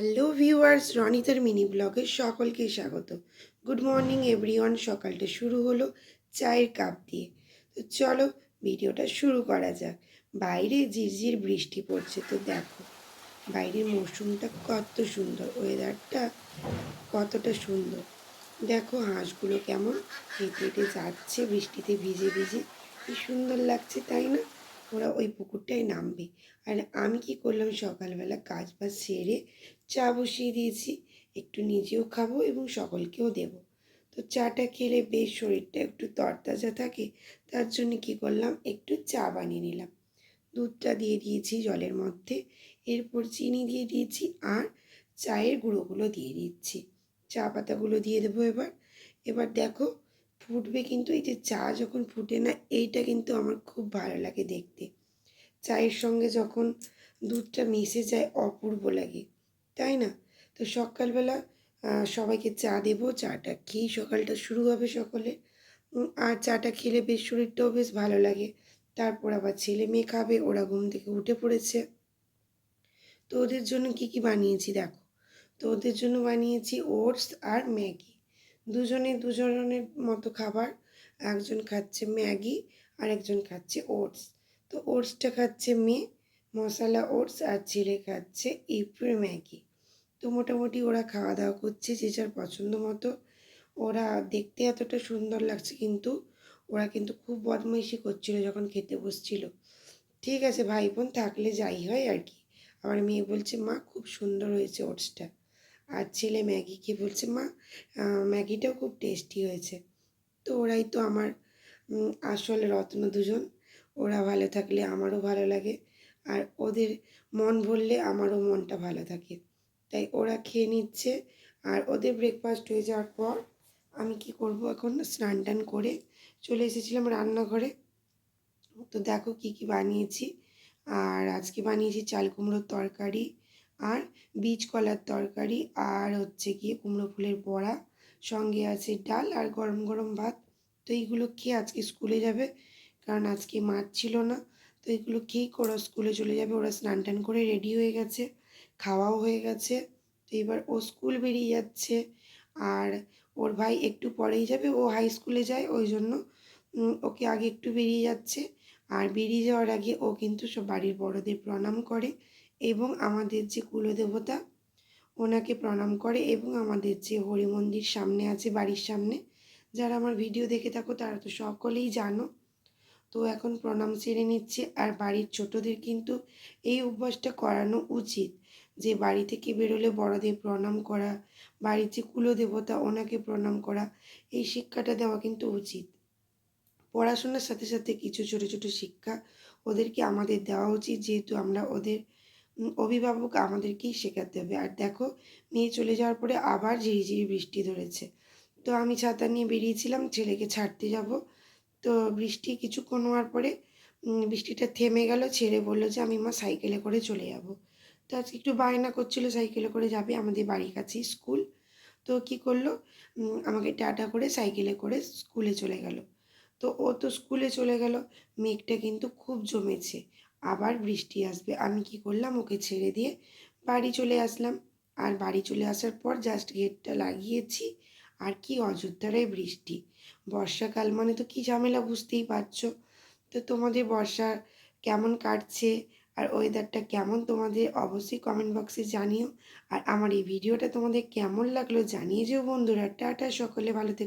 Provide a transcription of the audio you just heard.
Hello viewers, রনিতার mini ব্লগে সকলকে স্বাগত। গুড মর্নিং এভরিওয়ান, সকালটা শুরু হলো চায়ের কাপ দিয়ে। তো চলো ভিডিওটা শুরু করা যাক। বাইরে ঝিরঝির বৃষ্টি পড়ছে, তো দেখো বাইরের মৌসুমটা কত সুন্দর ওয়েদারটা কতটা সুন্দর। দেখো হাঁসগুলো কেমন হেঁটে হেঁটে যাচ্ছে, বৃষ্টিতে ভিজে ভিজে। কি সুন্দর লাগছে, তাই না? ওরা ওই পুকুরটায় নামবে। আর আমি কি করলাম? সকালবেলা কাজ বাজ সেরে চা বসিয়ে দিয়েছি, একটু নিজেও খাব এবং সকলকেও দেব। তো চাটা খেলে বেশ শরীরটা একটু তরতাজা থাকে, তার জন্য কি করলাম? একটু চা বানিয়ে নিলাম। দুধটা দিয়ে দিয়েছি জলের মধ্যে, এরপর চিনি দিয়ে দিয়েছি আর চায়ের গুঁড়োগুলো দিয়ে দিচ্ছি। চা পাতাগুলো দিয়ে দেবো এবার। এবার দেখো ফুটবে কিন্তু এই যে চা যখন ফুটে না, এইটা কিন্তু আমার খুব ভালো লাগে দেখতে। চায়ের সঙ্গে যখন দুধটা মিশে যায়, অপূর্ব লাগে, তাই না? তো সকালবেলা সবাইকে চা দেবো, চাটা খেয়েই সকালটা শুরু হবে সকলে। আর চাটা খেলে বেশ শরীরটাও বেশ ভালো লাগে। তারপর আবার ছেলে মেয়ে খাবে, ওরা ঘুম থেকে উঠে পড়েছে। তো ওদের জন্য কি কি বানিয়েছি দেখো। তো ওদের জন্য বানিয়েছি ওটস আর ম্যাগি। দুজনে দুজনের মতো খাবার। একজন খাচ্ছে ম্যাগি আর একজন খাচ্ছে ওটস। তো ওটসটা খাচ্ছে মেয়ে, মশলা ওটস আর ছেলে খাচ্ছে ইপড়ে ম্যাগি। তো মোটামুটি ওরা খাওয়া দাওয়া করছে যে যার পছন্দ মতো। ওরা দেখতে এতটা সুন্দর লাগছে কিন্তু ওরা কিন্তু খুব বদমাইশি করছিল যখন খেতে বসছিল। ঠিক আছে ভাই বোন, থাকলে যাই হয় আর কি। আমার মেয়ে বলছে, মা, খুব সুন্দর হয়েছে ওটসটা। আর ছেলে ম্যাগিকে বলছে, মা ম্যাগিটাও খুব টেস্টি হয়েছে। তো ওরাই তো আমার আসল রত্ন দুজন। ওরা ভালো থাকলে আমারও ভালো লাগে। আর ওদের মন ভরলে আমারও মনটা ভালো থাকে। তাই ওরা খেয়ে নিচ্ছে। আর ওদের ব্রেকফাস্ট হয়ে যাওয়ার পর আমি কি করব এখন? স্নান টান করে চলে এসেছিলাম রান্নাঘরে। তো দেখো কি কি বানিয়েছি। আর আজকে বানিয়েছি চাল কুমড়োর তরকারি আর বীজ কলার তরকারি আর হচ্ছে গিয়ে কুমড়ো ফুলের বড়া, সঙ্গে আছে ডাল আর গরম গরম ভাত। তো এইগুলো খেয়ে আজকে স্কুলে যাবে, কারণ আজকে মাঠ ছিল না। তো এগুলো খেয়েই ওরা স্কুলে চলে যাবে, ওরা স্নান টান করে রেডি হয়ে গেছে, খাওয়াও হয়ে গেছে। তো এবার ও স্কুল বেরিয়ে যাচ্ছে আর ওর ভাই একটু পরেই যাবে, ও হাই স্কুলে যায়, ওই জন্য ওকে আগে একটু বেরিয়ে যাচ্ছে। আর বেরিয়ে যাওয়ার আগে ও কিন্তু সব বাড়ির বড়দের প্রণাম করে এবং আমাদের যে কুলদেবতা, ওনাকে প্রণাম করে এবং আমাদের যে হরি মন্দির সামনে আছে, বাড়ির সামনে, যারা আমার ভিডিও দেখে থাকো তারা তো সকলেই জানো। তো এখন প্রণাম সেরে নিচ্ছে। আর বাড়ির ছোটদের কিন্তু এই অভ্যাসটা করানো উচিত যে বাড়ি থেকে বেরোলে বড়দের প্রণাম করা, বাড়ির যে কুলদেবতা, ওনাকে প্রণাম করা, এই শিক্ষাটা দেওয়া কিন্তু উচিত। পড়াশোনার সাথে সাথে কিছু ছোটো ছোটো শিক্ষা ওদেরকে আমাদের দেওয়া উচিত, যেহেতু আমরা ওদের অভিভাবক আমাদেরকেই শেখাতে হবে। আর দেখো, মেয়ে চলে যাওয়ার পরে আবার ঝিরিঝিরি বৃষ্টি ধরেছে। তো আমি ছাতা নিয়ে বেরিয়েছিলাম, ছেলেকে ছাড়তে যাব। তো বৃষ্টি কিছুক্ষণ হওয়ার পরে বৃষ্টিটা থেমে গেল। ছেড়ে বলল যে, আমি মা সাইকেলে করে চলে যাব। তো আজকে একটু বায়না করছিল, সাইকেলে করে যাবে আমাদের বাড়ির কাছেই স্কুল। তো কি করল? আমাকে টাটা করে সাইকেলে করে স্কুলে চলে গেল। তো ও তো স্কুলে চলে গেল। মেঘটা কিন্তু খুব জমেছে। আবার বৃষ্টি আসবে। আমি কি করলাম? ওকে ছেড়ে দিয়ে বাড়ি চলে আসলাম। আর বাড়ি চলে আসার পর জাস্ট গেটটা লাগিয়েছি। আর কি অযোধ্যারে বৃষ্টি। বর্ষাকাল মানে তো কী ঝামেলা বুঝতেই পারছ। তো তোমাদের বর্ষা কেমন কাটছে? আর ওয়েদারটা কেমন তোমাদের অবশ্যই কমেন্ট বক্সে জানিও। আর আমার এই ভিডিওটা তোমাদের কেমন লাগল জানিয়ে যেও বন্ধুরা। টাটা সকলে, ভালো থেকে।